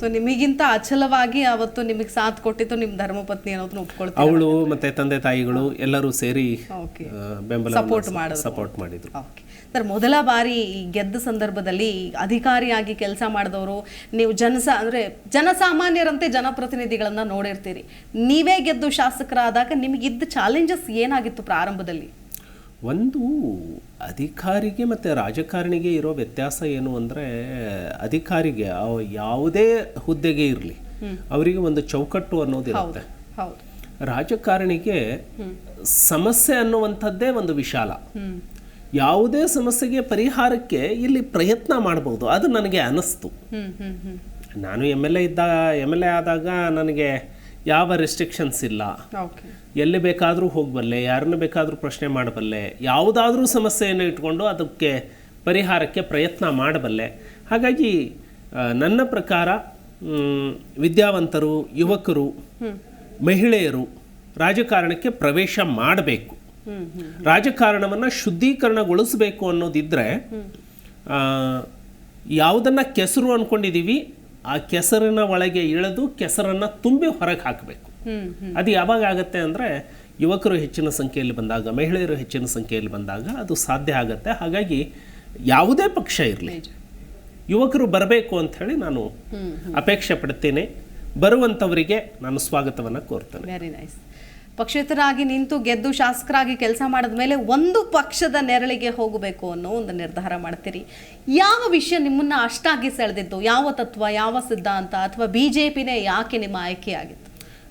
So ನಿಮಗಿಂತ ಅಚಲವಾಗಿ ಅವತ್ತು ನಿಮಗೆ ಸಾಥ್ ಕೊಟ್ಟಿದ್ದು ನಿಮ್ಮ ಧರ್ಮಪತ್ನಿ ಅನ್ನೋದನ್ನ ಒಪ್ಕೊಳ್ತೀವಿ ಅವಳು ಮತ್ತೆ ತಂದೆ ತಾಯಿಗಳು ಎಲ್ಲರೂ ಸೇರಿ ಬೆಂಬಲ ಸಪೋರ್ಟ್ ಮಾಡಿದ್ರು. ಸಪೋರ್ಟ್ ಮಾಡಿದ್ರು. ಓಕೆ ಸರ್ ಮೊದಲ ಬಾರಿ ಗೆದ್ದ ಸಂದರ್ಭದಲ್ಲಿ ಅಧಿಕಾರಿಯಾಗಿ ಕೆಲಸ ಮಾಡಿದವರು ನೀವು ಜನಸ ಅಂದರೆ ಜನಸಾಮಾನ್ಯರಂತೆ ಜನಪ್ರತಿನಿಧಿಗಳನ್ನ ನೋಡಿರ್ತೀರಿ. ನೀವೇ ಗೆದ್ದು ಶಾಸಕರಾದಾಗ ನಿಮಗಿದ್ದ ಚಾಲೆಂಜಸ್ ಏನಾಗಿತ್ತು ಪ್ರಾರಂಭದಲ್ಲಿ? ಒಂದು ಅಧಿಕಾರಿಗೆ ಮತ್ತು ರಾಜಕಾರಣಿಗೆ ಇರೋ ವ್ಯತ್ಯಾಸ ಏನು ಅಂದರೆ ಅಧಿಕಾರಿಗೆ ಯಾವುದೇ ಹುದ್ದೆಗೆ ಇರಲಿ ಅವರಿಗೆ ಒಂದು ಚೌಕಟ್ಟು ಅನ್ನೋದಿರುತ್ತೆ. ರಾಜಕಾರಣಿಗೆ ಸಮಸ್ಯೆ ಅನ್ನುವಂಥದ್ದೇ ಒಂದು ವಿಶಾಲ. ಯಾವುದೇ ಸಮಸ್ಯೆಗೆ ಪರಿಹಾರಕ್ಕೆ ಇಲ್ಲಿ ಪ್ರಯತ್ನ ಮಾಡ್ಬೋದು ಅದು ನನಗೆ ಅನ್ನಿಸ್ತು ಹ್ಮ್. ನಾನು ಎಂ ಎಲ್ ಎ ಇದ್ದ ಎಂ ಎಲ್ ಎ ಆದಾಗ ನನಗೆ ಯಾವ ರೆಸ್ಟ್ರಿಕ್ಷನ್ಸ್ ಇಲ್ಲ. ಎಲ್ಲಿ ಬೇಕಾದರೂ ಹೋಗಬಲ್ಲೆ ಯಾರನ್ನು ಬೇಕಾದರೂ ಪ್ರಶ್ನೆ ಮಾಡಬಲ್ಲೆ ಯಾವುದಾದ್ರೂ ಸಮಸ್ಯೆಯನ್ನು ಇಟ್ಕೊಂಡು ಅದಕ್ಕೆ ಪರಿಹಾರಕ್ಕೆ ಪ್ರಯತ್ನ ಮಾಡಬಲ್ಲೆ ಹಾಗಾಗಿ ನನ್ನ ಪ್ರಕಾರ ವಿದ್ಯಾವಂತರು ಯುವಕರು ಮಹಿಳೆಯರು ರಾಜಕಾರಣಕ್ಕೆ ಪ್ರವೇಶ ಮಾಡಬೇಕು. ರಾಜಕಾರಣವನ್ನು ಶುದ್ಧೀಕರಣಗೊಳಿಸಬೇಕು ಅನ್ನೋದಿದ್ದರೆ ಯಾವುದನ್ನು ಕೆಸರು ಅಂದ್ಕೊಂಡಿದ್ದೀವಿ ಆ ಕೆಸರಿನ ಒಳಗೆ ಇಳಿದು ಕೆಸರನ್ನು ತುಂಬಿ ಹೊರಗೆ ಹಾಕಬೇಕು. ಅದು ಯಾವಾಗ ಆಗುತ್ತೆ ಅಂದರೆ ಯುವಕರು ಹೆಚ್ಚಿನ ಸಂಖ್ಯೆಯಲ್ಲಿ ಬಂದಾಗ ಮಹಿಳೆಯರು ಹೆಚ್ಚಿನ ಸಂಖ್ಯೆಯಲ್ಲಿ ಬಂದಾಗ ಅದು ಸಾಧ್ಯ ಆಗುತ್ತೆ. ಹಾಗಾಗಿ ಯಾವುದೇ ಪಕ್ಷ ಇರಲಿ. ಯುವಕರು ಬರಬೇಕು ಅಂತ ಹೇಳಿ ನಾನು ಅಪೇಕ್ಷೆ ಪಡ್ತೀನಿ. ಬರುವಂಥವರಿಗೆ ನಾನು ಸ್ವಾಗತವನ್ನು ಕೋರ್ತೇನೆ. ವೆರಿ ನೈಸ್ ಪಕ್ಷೇತರಾಗಿ ನಿಂತು ಗೆದ್ದು ಶಾಸಕರಾಗಿ ಕೆಲಸ ಮಾಡಿದ ಮೇಲೆ ಒಂದು ಪಕ್ಷದ ನೆರಳಿಗೆ ಹೋಗಬೇಕು ಅನ್ನೋ ಒಂದು ನಿರ್ಧಾರ ಮಾಡ್ತೀರಿ. ಯಾವ ವಿಷಯ ನಿಮ್ಮನ್ನ ಅಷ್ಟಾಗಿ ಸೆಳೆದಿದ್ದು? ಯಾವ ತತ್ವ ಯಾವ ಸಿದ್ಧಾಂತ ಅಥವಾ ಬಿ ಜೆ ಪಿನೇ ಯಾಕೆ ನಿಮ್ಮ ಆಯ್ಕೆಯಾಗಿತ್ತು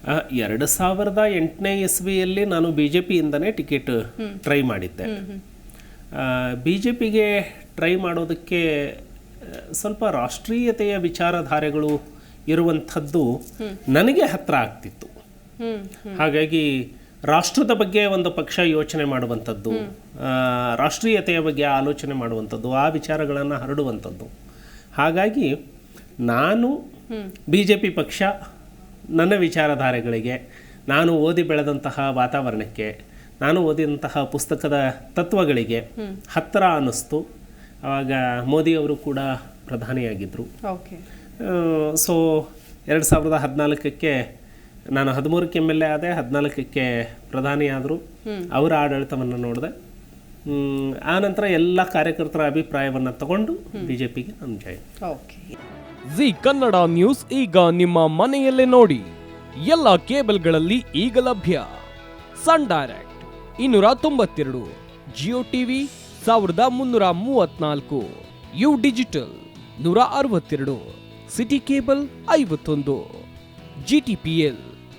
ಆಗಿತ್ತು? ಎರಡು ಸಾವಿರದ ಎಂಟನೇ ಇಸ್ವಿಯಲ್ಲಿ ನಾನು ಬಿ ಜೆ ಪಿಯಿಂದನೇ ಟಿಕೆಟ್ ಟ್ರೈ ಮಾಡಿದ್ದೆ. ಬಿ ಜೆ ಪಿಗೆ ಟ್ರೈ ಮಾಡೋದಕ್ಕೆ ಸ್ವಲ್ಪ ರಾಷ್ಟ್ರೀಯತೆಯ ವಿಚಾರಧಾರೆಗಳು ಇರುವಂಥದ್ದು ನನಗೆ ಹತ್ತಿರ ಆಗ್ತಿತ್ತು. ಹಾಗಾಗಿ ರಾಷ್ಟ್ರದ ಬಗ್ಗೆ ಒಂದು ಪಕ್ಷ ಯೋಚನೆ ಮಾಡುವಂಥದ್ದು ರಾಷ್ಟ್ರೀಯತೆಯ ಬಗ್ಗೆ ಆಲೋಚನೆ ಮಾಡುವಂಥದ್ದು ಆ ವಿಚಾರಗಳನ್ನು ಹರಡುವಂಥದ್ದು. ಹಾಗಾಗಿ ನಾನು ಬಿ ಜೆ ಪಿ ಪಕ್ಷ ನನ್ನ ವಿಚಾರಧಾರೆಗಳಿಗೆ ನಾನು ಓದಿ ಬೆಳೆದಂತಹ ವಾತಾವರಣಕ್ಕೆ ನಾನು ಓದಿದಂತಹ ಪುಸ್ತಕದ ತತ್ವಗಳಿಗೆ ಹತ್ತಿರ ಅನ್ನಿಸ್ತು. ಆವಾಗ ಮೋದಿಯವರು ಕೂಡ ಪ್ರಧಾನಿಯಾಗಿದ್ದರು ಸೊ ಎರಡು ಸಾವಿರದ ಹದಿನಾಲ್ಕಕ್ಕೆ ನಾನು ಹದಿಮೂರಕ್ಕೆ ಎಂ ಎಲ್ ಎ ಆದೆ ಹದಿನಾಲ್ಕಕ್ಕೆ ಪ್ರಧಾನಿ ಆದರು ಅವರ ಆಡಳಿತವನ್ನು ನೋಡಿದೆ. ಆ ನಂತರ ಎಲ್ಲ ಕಾರ್ಯಕರ್ತರ ಅಭಿಪ್ರಾಯವನ್ನು ತಗೊಂಡು ಬಿಜೆಪಿಗೆ ಜೆ ನಾನು ಜಾಯಿನ್ ಓಕೆ ಜಿ ಕನ್ನಡ ನ್ಯೂಸ್ ಈಗ ನಿಮ್ಮ ಮನೆಯಲ್ಲೇ ನೋಡಿ. ಎಲ್ಲ ಕೇಬಲ್ಗಳಲ್ಲಿ ಈಗ ಲಭ್ಯ. ಸನ್ ಡೈರೆಕ್ಟ್ ಇನ್ನೂರ ತೊಂಬತ್ತೆರಡು ಜಿಯೋ ಟಿವಿ ಸಾವಿರದ ಮುನ್ನೂರ ಮೂವತ್ನಾಲ್ಕು ಯು ಡಿಜಿಟಲ್ ನೂರ ಅರವತ್ತೆರಡು ಸಿಟಿ ಕೇಬಲ್ ಐವತ್ತೊಂದು ಜಿಟಿಪಿಎಲ್